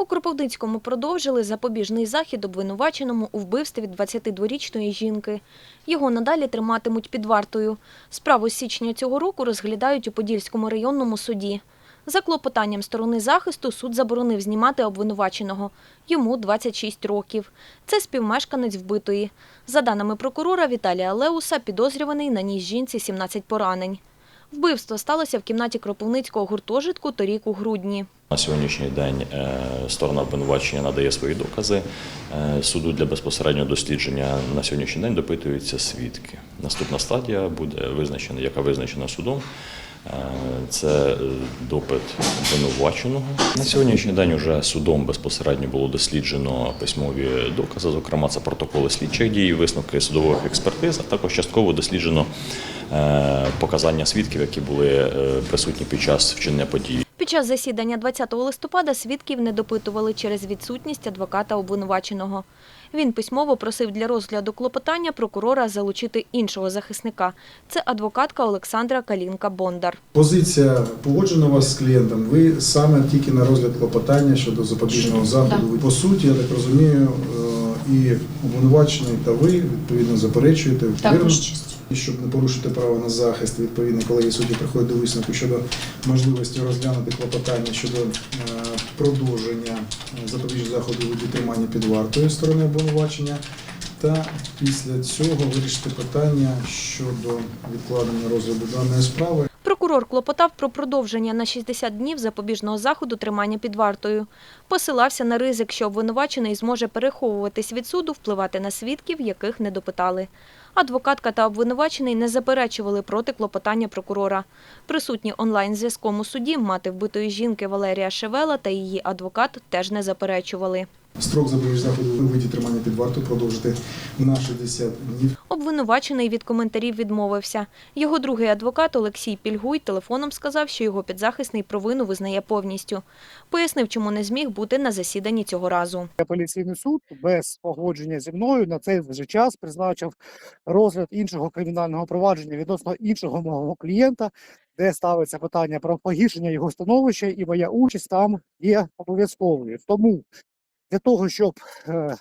У Кропивницькому продовжили запобіжний захід обвинуваченому у вбивстві 22-річної жінки. Його надалі триматимуть під вартою. Справу з січня цього року розглядають у Подільському районному суді. За клопотанням сторони захисту суд заборонив знімати обвинуваченого. Йому 26 років. Це співмешканець вбитої. За даними прокурора Віталія Леуса, підозрюваний наніс жінці 17 поранень. Вбивство сталося в кімнаті Кропивницького гуртожитку торік у грудні. На сьогоднішній день е, сторона обвинувачення надає свої докази. Е, Суду для безпосереднього дослідження на сьогоднішній день допитуються свідки. Наступна стадія буде визначена, яка визначена судом. Е, Це е, допит обвинуваченого. На сьогоднішній день Уже судом безпосередньо було досліджено письмові докази, зокрема це протоколи слідчих дій, висновки судових експертиз, а також частково досліджено е, показання свідків, які були присутні під час вчинення події. Час засідання 20 листопада свідків не допитували через відсутність адвоката обвинуваченого. Він письмово просив для розгляду клопотання прокурора залучити іншого захисника. Це адвокатка Олександра Калінка-Бондар. Позиція погоджена у вас з клієнтом. Ви саме тільки на розгляд клопотання щодо запобіжного заходу. Ви, По суті, я так розумію, е, і обвинувачений та ви відповідно заперечуєте? Також честь. Щоб не порушити право на захист, відповідно, колеги судді приходять до висновку щодо можливості розглянути клопотання щодо е, продовження е, запобіжного заходу у тримання під вартою сторони обвинувачення. Та після цього вирішити питання щодо відкладення розгляду даної справи. Прокурор клопотав про продовження на 60 днів запобіжного заходу тримання під вартою. Посилався на ризик, що обвинувачений зможе переховуватись від суду, впливати на свідків, яких не допитали. Адвокатка та обвинувачений не заперечували проти клопотання прокурора. Присутні онлайн-зв'язком у суді мати вбитої жінки Валерія Шевела та її адвокат теж не заперечували. Строк запобіжного заходу виді тримання під вартою продовжити на 60 днів. Обвинувачений від коментарів відмовився. Його другий адвокат Олексій Пільгуй телефоном сказав, що його підзахисний провину визнає повністю. Пояснив, чому не зміг бути на засіданні цього разу. апеляційний суд без погодження зі мною на цей же час призначив розгляд іншого кримінального провадження відносно іншого мого клієнта, де ставиться питання про погіршення його становища, і моя участь там є обов'язковою. Тому для того, щоб е,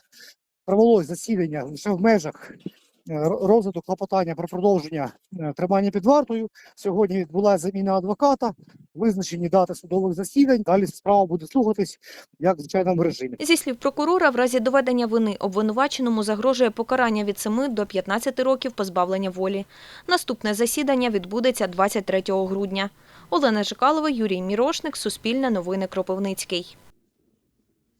провелось засідання лише в межах е, ро- розгляду клопотання про продовження е, тримання під вартою, сьогодні відбулася заміна адвоката, визначені дати судових засідань. Далі справа буде слухатись як в звичайному режимі. Зі слів прокурора, в разі доведення вини обвинуваченому загрожує покарання від 7 до 15 років позбавлення волі. Наступне засідання відбудеться 23 грудня. Олена Жикалова, Юрій Мірошник, Суспільне новини Кропивницький.